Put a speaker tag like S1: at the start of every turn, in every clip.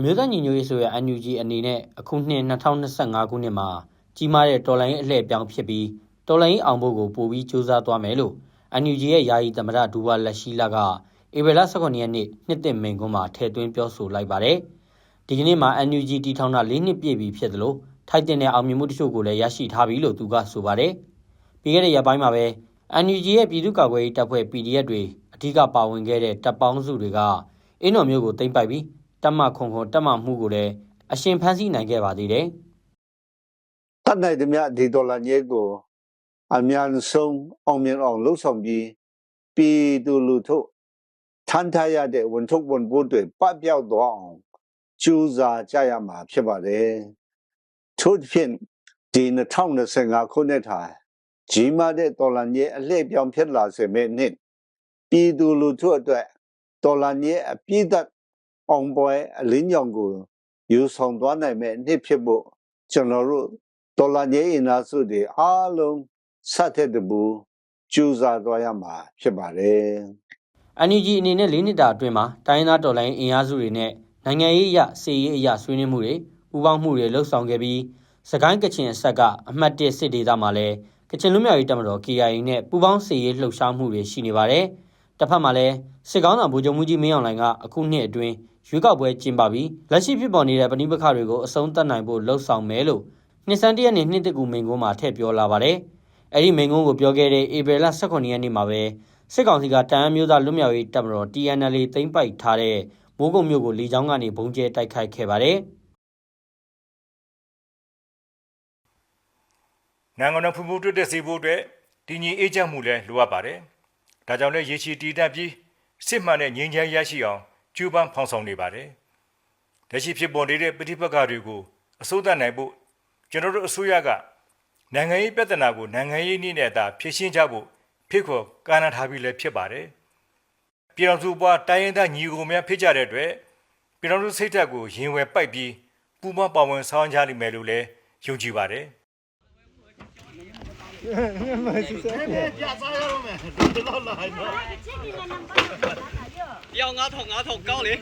S1: အမျိုးသားညီညွတ်ရေးဆိုရ NUG အနေနဲ့အခုနှစ်2025ခုနှစ်မှာကြီးမားတဲ့တော်လိုင်းရေးအလှည့်ပြောင်းဖြစ်ပြီးတော်လိုင်းရေးအောင်ဖို့ကိုပိုပြီးစူးစမ်းသွားမယ်လို့ NUG ရဲ့ယာယီသမ္မတဒူဝါလက်ရှိလာကဧပြီလ18ရက်နေ့နှစ်သိမ့်မိန်ကွန်းမှာထည့်သွင်းပြောဆိုလိုက်ပါတယ်။ဒီကနေ့မှာ NUG တီထောင်တာ၄နှစ်ပြည့်ပြီဖြစ်သလိုထိုက်တင်တဲ့အောင်မြင်မှုတချို့ကိုလည်းရရှိထားပြီလို့သူကဆိုပါတယ်။ပြီးခဲ့တဲ့ရက်ပိုင်းမှာပဲ NUG ရဲ့ပြည်သူ့ကာကွယ်ရေးတပ်ဖွဲ့ PDF တွေအဓိကပါဝင်ခဲ့တဲ့တပ်ပေါင်းစုတွေကအင်းတော်မျိုးကိုတင်ပိုက်ပြီး တပ်မခုံခုံတပ်မမှုကိုလည်းအရှင်ဖမ်းဆီးနိုင်ခဲ့ပါသေးတယ်
S2: တတ်နိုင်သမျှဒီဒေါ်လာညဲကိုအများဆုံးအောင်မြင်အောင်လှုပ်ဆောင်ပြီးပြည်သူလူထုထမ်းထားရတဲ့ဝန်ထုတ်ဝန်ပိုးတွေပပျောက်သွားအောင်ကြိုးစားကြရမှာဖြစ်ပါတယ်ထို့ဖြင့်ဒီ2025ခုနှစ်ထာကြီးမားတဲ့ဒေါ်လာညဲအလှည့်ပြောင်းဖြစ်လာစေမယ့်နှစ်ပြည်သူလူထုအတွက်ဒေါ်လာညဲအပြည့်သက် အောင်ပွဲအလင်းရောင်ကိုယူဆောင်သွားနိုင်မယ့်နှစ်ဖြစ်ဖို့ကျွန်တော်တို့ဒေါ်လာညအင်အားစုတွေအားလုံးဆက်တဲ့တဘူကျူစားသွားရမှာဖြစ်ပါတယ်။
S1: NUG အနေနဲ့၄နှစ်တာအတွင်းမှာတိုင်းရင်းသားတော်လှန်ရေးအင်အားစုတွေနဲ့နိုင်ငံရေးအရစီရေးအရဆွေးနွေးမှုတွေပူးပေါင်းမှုတွေလှုပ်ဆောင်ခဲ့ပြီးစကိုင်းကချင်အဆက်ကအမှတ်၁စစ်ဒေသမှာလည်းကချင်လူမျိုးရေးတပ်မတော် KIA နဲ့ပူးပေါင်းစီရေးလှုပ်ရှားမှုတွေရှိနေပါတယ်။ တစ်ဖက်မှာလည်းစစ်ကောင်းဆောင်ဗိုလ်ချုပ်မှုကြီးမင်းအောင်လှိုင်ကအခုနှစ်အတွင်းရွေးကောက်ပွဲကျင်းပပြီးလက်ရှိဖြစ်ပေါ်နေတဲ့ပဋိပက္ခတွေကိုအဆုံးသတ်နိုင်ဖို့လှုံ့ဆော်မယ်လို့နှစ်စန်းတရက်နေ့နှစ်တကူမိန်ကုန်းမှာထည့်ပြောလာပါတယ်။အဲ့ဒီမိန်ကုန်းကိုပြောခဲ့တဲ့ဧပြီလ18ရက်နေ့မှာပဲစစ်ကောင်စီကတန်အမျိုးသားလွတ်မြောက်ရေးတပ်မတော် TNL သိမ်းပိုက်ထားတဲ့မိုးကုတ်မြို့ကိုလေကြောင်းကနေဘုံကျဲတိုက်ခိုက်ခဲ့ပါတယ်။
S3: နိုင်ငံတော်ဖွံ့ဖြိုးတိုးတက်စေဖို့အတွက်တည်ငြိမ်အေးချမ်းမှုလည်းလိုအပ်ပါတယ်။ ဒါကြောင့်လည်းရေရှည်တည်တတ်ပြီးစစ်မှန်တဲ့ငြိမ်းချမ်းရရှိအောင်ကြိုးပမ်းဖော်ဆောင်နေပါတယ်။လက်ရှိဖြစ်ပေါ်နေတဲ့ပဋိပက္ခတွေကိုအစိုးရနိုင်ဖို့ကျွန်တော်တို့အစိုးရကနိုင်ငံရေးပြဿနာကိုနိုင်ငံရေးနည်းနဲ့သာဖြေရှင်းကြဖို့ဖိတ်ခေါ်ကမ်းလှမ်းထားပြီးလည်းဖြစ်ပါတယ်။ပြည်တော်စုပွားတိုင်းရင်းသားညီကိုများဖြစ်ကြတဲ့အတွက်ပြည်တော်စုစိတ်ဓာတ်ကိုရင်ဝယ်ပိုက်ပြီးပူးပေါင်းပါဝင်ဆောင်ကြလိမ့်မယ်လို့လည်းယုံကြည်ပါတယ်။
S4: မရှိစမ်းဘူးပြ
S3: စားရအောင်မယ်ဒီတော့
S4: လာ
S3: တော့ပြ
S4: ောင်းငါထုံငါထုံကောင်း
S1: လေ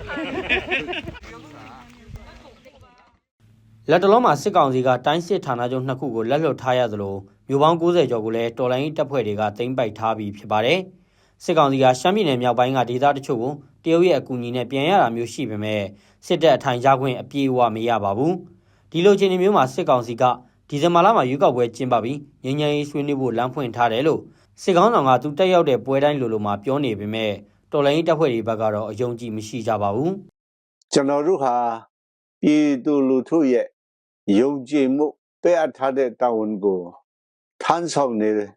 S1: လက်တလုံးမှာစစ်ကောင်စီကတိုင်းစစ်ဌာနချုပ်နှစ်ခုကိုလက်လွတ်ထားရသလိုမြို့ပေါင်း90ကျော်ကိုလည်းတော်လိုင်းတပ်ဖွဲ့တွေကသိမ်းပိုက်ထားပြီးဖြစ်ပါတယ်စစ်ကောင်စီကရှမ်းပြည်နယ်မြောက်ပိုင်းကဒေသတချို့ကိုတရုတ်ရဲ့အကူအညီနဲ့ပြန်ရတာမျိုးရှိပေမဲ့စစ်တပ်အထိုင်ရခွင့်အပြည့်အဝမရပါဘူးဒီလိုအခြေအနေမျိုးမှာစစ်ကောင်စီက ဒီဇင်ဘာလမှာရွေးကောက်ပွဲကျင်းပပြီးငြိမ်းချမ်းရေးဆွေးနွေးဖို့လမ်းဖွင့်ထားတယ်လို့စစ်ကောင်းဆောင်ကသူတက်ရောက်တဲ့ပွဲတိုင်းလိုလိုမှာပြောနေပေမဲ့တော်လိုင်းရေးတပ်ဖွဲ့တွေဘက်ကတော့အယုံကြည်မရှိကြပါဘူး
S2: ကျွန်တော်တို့ဟာပြည်သူလူထုရဲ့ယုံကြည်မှုပေးအပ်ထားတဲ့တာဝန်ကိုထမ်းဆောင်နေတယ်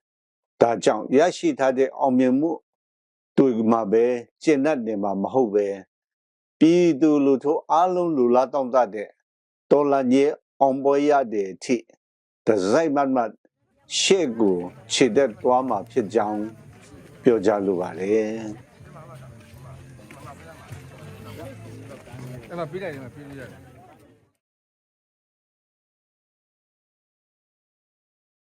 S2: ဒါကြောင့်ရရှိထားတဲ့အောင်မြင်မှုတွေ့မှာပဲကျင့်တတ်နေမှာမဟုတ်ပဲပြည်သူလူထုအားလုံးလူလားတောင်းတတဲ့တော်လာကြီးအောင်ပွဲရတဲ့အထိ ဒီဇိုင်းမတ်မတ်ရှေ့ကိုခြေသက်သွားမှာဖြစ်ကြောင်းပြောကြလိုပါတယ်
S5: အဲ့မှာပြီးလိုက်တယ်မှာပြီးလို့ရတယ်